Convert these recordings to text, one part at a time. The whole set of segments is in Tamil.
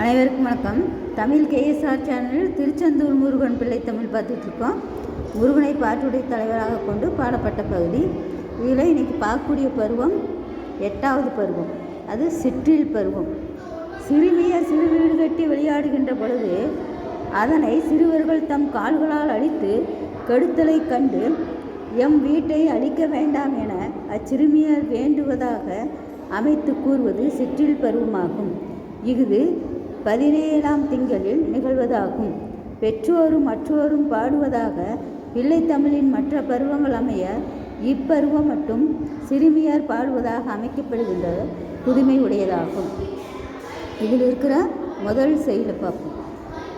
அனைவருக்கும் வணக்கம். தமிழ் கேஎஸ்ஆர் சேனலில் திருச்செந்தூர் முருகன் பிள்ளை தமிழ் பார்த்துட்ருக்கோம். முருகனை பாட்டுடைய தலைவராக கொண்டு பாடப்பட்ட பகுதி. இதில் இன்றைக்கி பார்க்கக்கூடிய பருவம் எட்டாவது பருவம். அது சிற்றில் பருவம். சிறுமியை சிறு வீடு கட்டி விளையாடுகின்ற பொழுது அதனை சிறுவர்கள் தம் கால்களால் அழித்து கெடுத்தலை கண்டு எம் வீட்டை அழிக்க வேண்டாம் என அச்சிறுமியர் வேண்டுவதாக அமைத்து கூறுவது சிற்றில் பருவமாகும். இஃது பதினேழாம் திங்களில் நிகழ்வதாகும். பெற்றோரும் மற்றோரும் பாடுவதாக பிள்ளைத்தமிழின் மற்ற பருவங்கள் அமைய இப்பருவம் மட்டும் சிறுமியார் பாடுவதாக அமைக்கப்படுகின்ற புதுமை உடையதாகும். இதில் இருக்கிற முதல் செயலை பார்ப்போம்.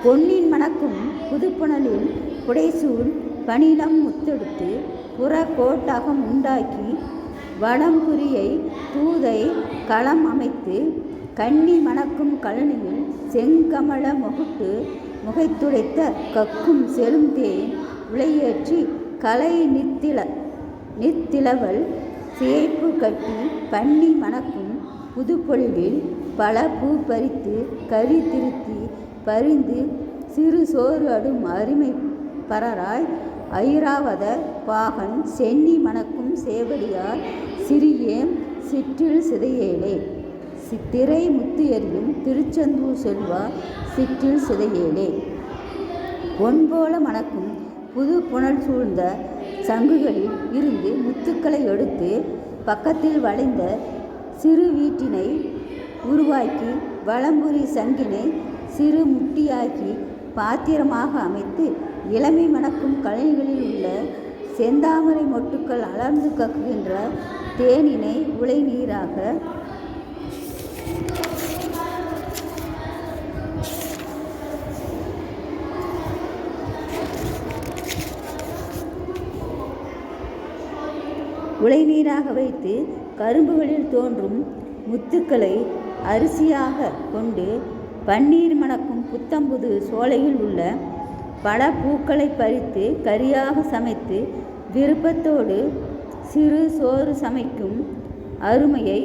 பொன்னின் மணக்கும் புதுப்புணலில் புடைசூழ் பணிலம் முத்தெடுத்து புற கோட்டாகம் உண்டாக்கி வடம்புரியை தூதை களம் அமைத்து கன்னி மணக்கும் கழனியில் செங்கமல முகுட்டு முகைத்துடைத்த கக்கும் செழுந்தேன் உலையேற்றி கலை நித்தில நித்திலவல் சேப்பு கட்டி பன்னி மணக்கும் புதுப்பொழிவில் பல பூ பறித்து கறி திருத்தி பறிந்து சிறு சோறு அடும் அருமை பரராய் ஐராவத பாகன் சென்னி மணக்கும் சேவடியார் சிறியேம் சிற்றில் சிதையேலே. சித்திரை முத்து எறியும் திருச்செந்தூர் செல்வா சிற்றில் சிதையேலே பொன்போல மணக்கும் புது புனல் சூழ்ந்த சங்குகளில் இருந்து முத்துக்களை எடுத்து பக்கத்தில் வளைந்த சிறு வீட்டினை உருவாக்கி வளம்புரி சங்கினை சிறு முட்டியாக்கி பாத்திரமாக அமைத்து இளமை மணக்கும் கலைகளில் உள்ள செந்தாமரை மொட்டுக்கள் அலர்ந்து கக்குகின்ற தேனினை உலை நீராக உலைநீராக வைத்து கரும்புகளில் தோன்றும் முத்துக்களை அரிசியாக கொண்டு பன்னீர் மணக்கும் புத்தம்புது சோலையில் உள்ள பல பூக்களை பறித்து கரியாக சமைத்து விருப்பத்தோடு சிறு சோறு சமைக்கும் அருமையை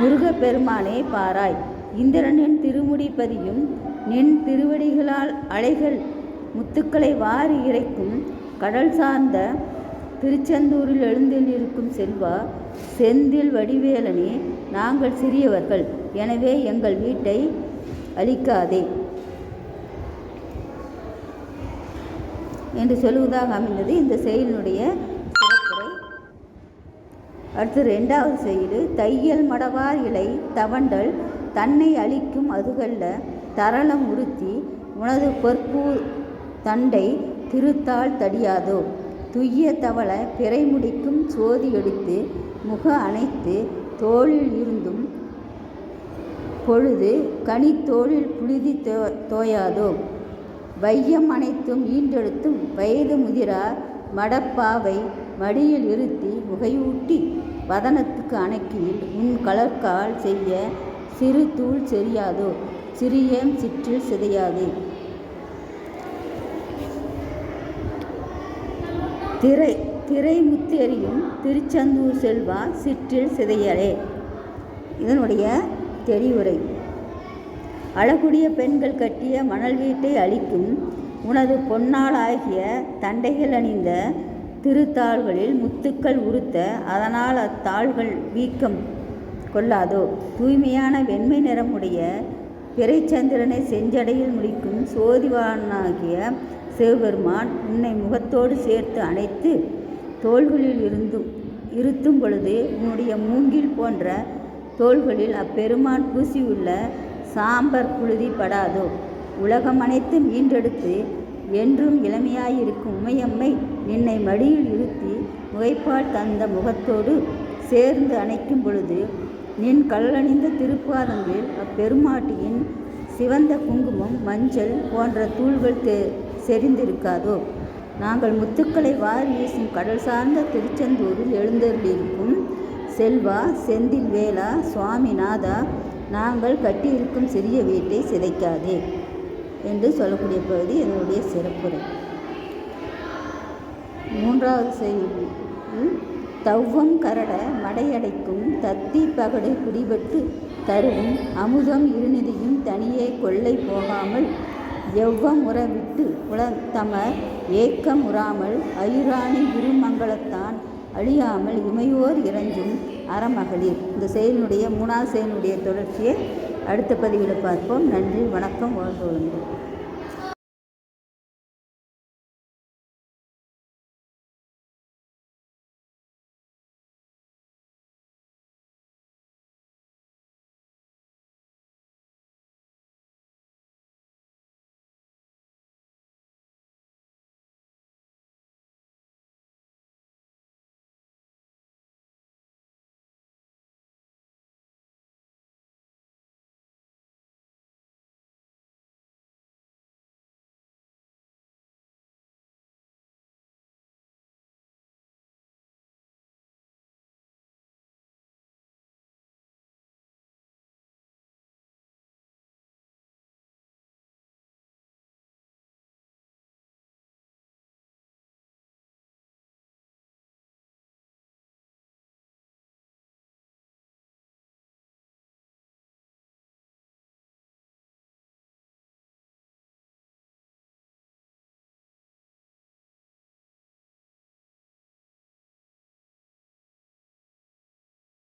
முருகப்பெருமானே பாராய். இந்திரனின் திருமுடி பதியும் நின் திருவடிகளால் அலைகள் முத்துக்களை வாரி இறைக்கும் கடல் சார்ந்த திருச்செந்தூரில் எழுந்தில்லிருக்கும் செல்வா செந்தில் வடிவேலனே நாங்கள் சிறியவர்கள். எனவே எங்கள் வீட்டை அழிக்காதே என்று சொல்லுவதாக அமைந்தது. இந்த செயலினுடைய சிறப்புரை. அடுத்து ரெண்டாவது செயல் தையல் மடவார் இலை தவண்டல் தன்னை அழிக்கும் அதுகல்ல தரளம் உறுத்தி உனது பொற்பூ தண்டை திருத்தாள் தடியாதோ? துய்ய தவள பிறை முடிக்கும் சோதி எடுத்து முக அணைத்து தோளில் இருந்தும் பொழுது கனித்தோளில் புழுதி தோ தோயாதோ? வையம் அனைத்தும் ஈண்டெடுத்தும் வயது முதிரா மடப்பாவை மடியில் இருத்தி முகையூட்டி வதனத்துக்கு அணக்கியில் உன் கலர்கால் செய்ய சிறு தூள் செரியாதோ சிறியம் சிற்றில் சிதையாதே? திரை திரை முத்தெறியும் திருச்செந்தூர் செல்வா சிற்றில் சிதையலே. இதனுடைய தெரிவுரை. அழகுடைய பெண்கள் கட்டிய மணல் வீட்டை அழிக்கும் உனது பொன்னாளாகிய தண்டைகள் அணிந்த திருத்தாள்களில் முத்துக்கள் உறுத்த அதனால் அத்தாள்கள் வீக்கம் கொள்ளாதோ? தூய்மையான வெண்மை நிறமுடைய பிறைச்சந்திரனை செஞ்சடையில் முடிக்கும் சோதிவானாகிய சிவபெருமான் உன்னை முகத்தோடு சேர்த்து அணைத்து தோள்களில் இருந்தும் இருத்தும் பொழுது உன்னுடைய மூங்கில் போன்ற தோள்களில் அப்பெருமான் பூசியுள்ள சாம்பர் புழுதி படாதோ உலகம் அனைத்தும் ஈன்றெடுத்து என்றும் இளமையாயிருக்கும் உமையம்மை நின்னை மடியில் இருத்தி முகைப்பால் தந்த முகத்தோடு சேர்ந்து அணைக்கும் பொழுது நின் கல்லணிந்த திருப்பாதங்களில் அப்பெருமாட்டியின் சிவந்த குங்குமம் மஞ்சள் போன்ற தூள்கள் தே செறிந்திருக்காதோ? நாங்கள் முத்துக்களை வாரி வீசும் கடல் சார்ந்த திருச்செந்தூரில் எழுந்தருளியிருக்கும் செல்வா செந்தில் வேளா சுவாமிநாதா நாங்கள் கட்டியிருக்கும் சிறிய வீட்டை சிதைக்காதே என்று சொல்லக்கூடிய பகுதி என்னுடைய சிறப்புரை. மூன்றாவது செய்தி. தவ்வம் கரட மடையடைக்கும் தத்தி பகடை குடிபட்டு தருவும் அமுதம் இருநிதியும் தனியே கொள்ளை போகாமல் எவ்வம் விட்டு உளத்தமர் ஏக்கம் உறாமல் அயுராணி விருமங்கலத்தான் அழியாமல் இமையோர் இறஞ்சும் அறமகளிர். இந்த செயலினுடைய மூணாவது செயலினுடைய தொடர்ச்சியை அடுத்த பதிவில் பார்ப்போம். நன்றி வணக்கம் வாழ்ந்து